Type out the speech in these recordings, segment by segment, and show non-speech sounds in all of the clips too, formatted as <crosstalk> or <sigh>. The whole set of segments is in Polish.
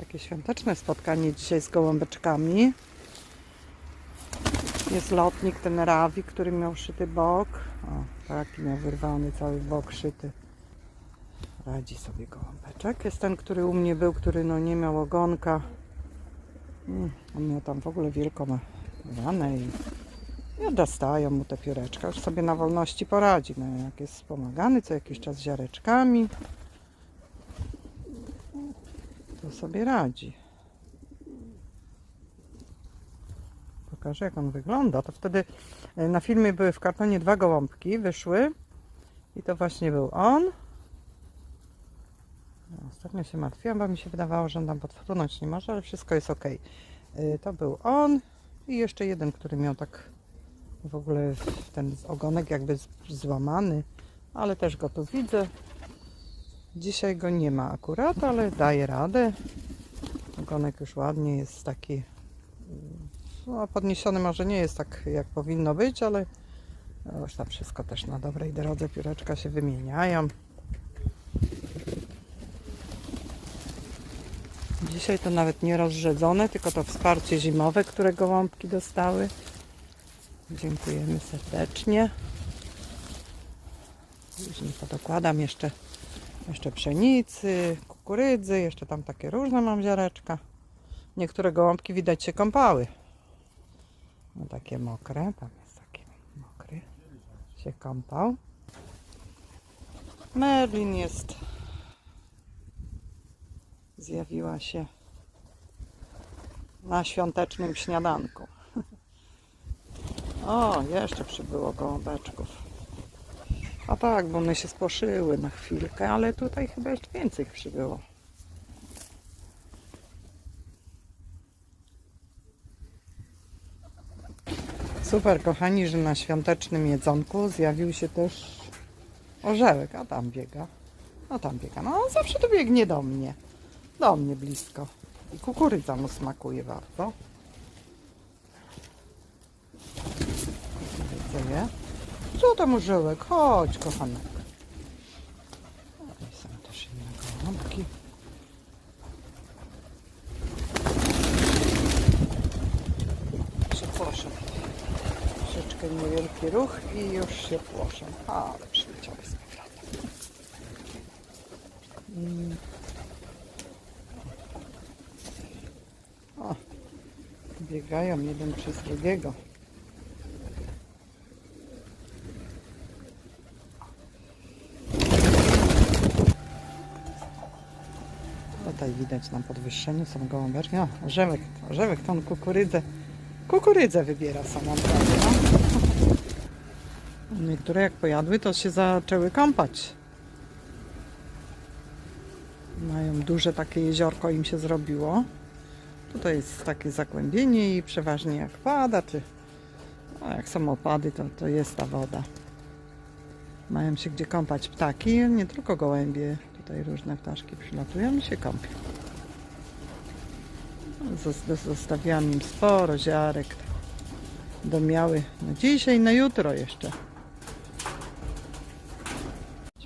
Takie świąteczne spotkanie dzisiaj z gołąbeczkami. Jest lotnik, ten Rawi, który miał szyty bok. O, taki miał wyrwany cały bok szyty. Radzi sobie gołąbeczek. Jest ten, który u mnie był, który no nie miał ogonka. Mm, On miał tam w ogóle wielką ranę i i dostają mu te pióreczka. Już sobie na wolności poradzi. No, jak jest wspomagany co jakiś czas ziareczkami, to sobie radzi. Pokażę jak on wygląda. To wtedy e, na filmie były w kartonie dwa gołąbki, wyszły i to właśnie był on. Ostatnio się martwiłam, bo mi się wydawało, że on tam podfrunąć nie może, ale wszystko jest ok. To był on i jeszcze jeden, który miał tak w ogóle ten ogonek jakby złamany, ale też go tu widzę. Dzisiaj go nie ma akurat, ale daje radę. Ogonek już ładnie jest taki mm, no, podniesiony może nie jest tak jak powinno być, ale już tam wszystko też na dobrej drodze. Pióreczka się wymieniają. Dzisiaj to nawet nie rozrzedzone, tylko to wsparcie zimowe, które gołąbki dostały. Dziękujemy serdecznie. Później podokładam jeszcze, jeszcze pszenicy, kukurydzy, jeszcze tam takie różne mam ziareczka. Niektóre gołąbki widać się kąpały. No takie mokre, tam jest taki mokry. Się kąpał. Merlin jest. Zjawiła się na świątecznym śniadanku. <laughs> O, jeszcze przybyło gołąbeczków. A tak, bo one się spłoszyły na chwilkę, ale tutaj chyba jeszcze więcej przybyło. Super, kochani, że na świątecznym jedzonku zjawił się też orzełek. A tam biega. A tam biega. No, on zawsze to biegnie do mnie. Do mnie blisko. I kukurydza mu smakuje bardzo. Widzę Co tam orzełek? Chodź, kochanek. Są też inne gołąbki. Płoszą. Troszeczkę niewielki ruch i już się płoszą. Ale przyleciały z powrotem. Mm. O, biegają jeden przez drugiego. Tutaj widać na podwyższeniu są gołąbeczki. O, orzełek, orzełek, tą kukurydzę. Kukurydzę wybiera samą prawie, no. <laughs> Niektóre jak pojadły, to się zaczęły kąpać. Mają duże takie jeziorko im się zrobiło. Tutaj jest takie zagłębienie i przeważnie jak pada, czy no jak są opady, to, to jest ta woda. Mają się gdzie kąpać ptaki, nie tylko gołębie. Tutaj różne ptaszki przylatują i się kąpią. Zos- Zostawiam im sporo ziarek do miały na dzisiaj na jutro jeszcze.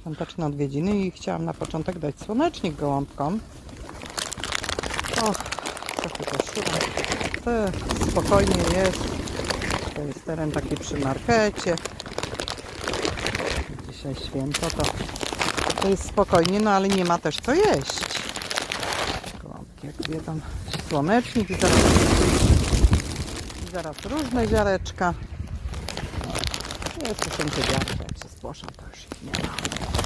Świąteczne odwiedziny i chciałam na początek dać słonecznik gołąbkom. Och, trochę to szukam. To spokojnie jest. To jest teren taki przy markecie. Dzisiaj święto to, to jest spokojnie, no ale nie ma też co jeść. Jak jedzą słonecznik i zaraz, i zaraz różne ziareczka. Jeszcze są te wiatry, jak się spłoszą, to już nie ma.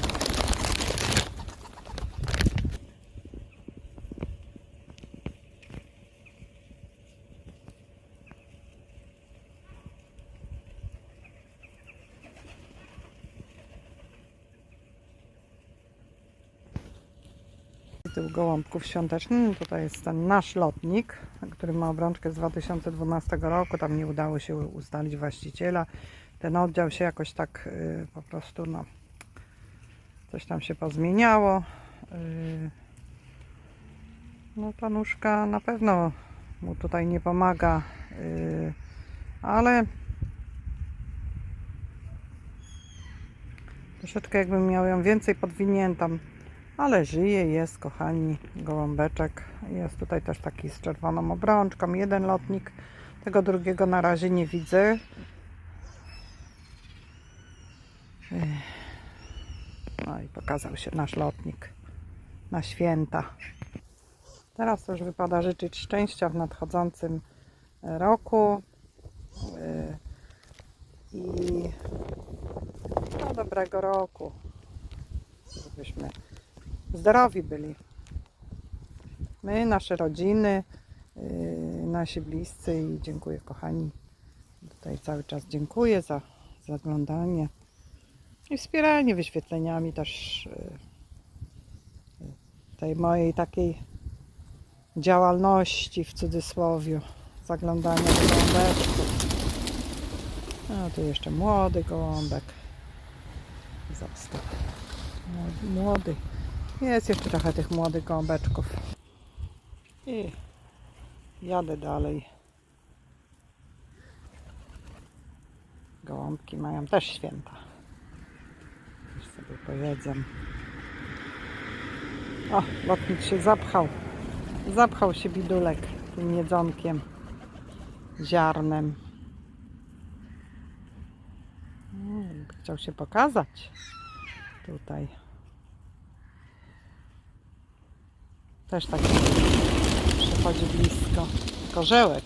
Tył gołąbków świątecznych. Tutaj jest ten nasz lotnik, który ma obrączkę z 2012 roku. Tam nie udało się ustalić właściciela. Ten oddział się jakoś tak y, po prostu, no, coś tam się pozmieniało. Y, no, ta nóżka na pewno mu tutaj nie pomaga, y, ale troszeczkę jakbym miał ją więcej podwiniętą Ale żyje, jest, kochani, gołąbeczek. Jest tutaj też taki z czerwoną obrączką. Jeden lotnik, tego drugiego na razie nie widzę. No i pokazał się nasz lotnik na święta. Teraz już wypada życzyć szczęścia w nadchodzącym roku. I no, dobrego roku. Żebyśmy zdrowi byli. My, nasze rodziny, yy, nasi bliscy i dziękuję kochani. Tutaj cały czas dziękuję za zaglądanie i wspieranie wyświetleniami też yy, tej mojej takiej działalności w cudzysłowie zaglądania do gołąbeczków. No tu jeszcze młody gołąbek. Został. Młody, młody. Jest jeszcze trochę tych młodych gołąbeczków. I jadę dalej. Gołąbki mają też święta. Już sobie pojedzę. O, lotnik się zapchał. Zapchał się bidulek tym jedzonkiem, ziarnem. Mm, Chciał się pokazać tutaj. Też tak przychodzi blisko. Korzełek.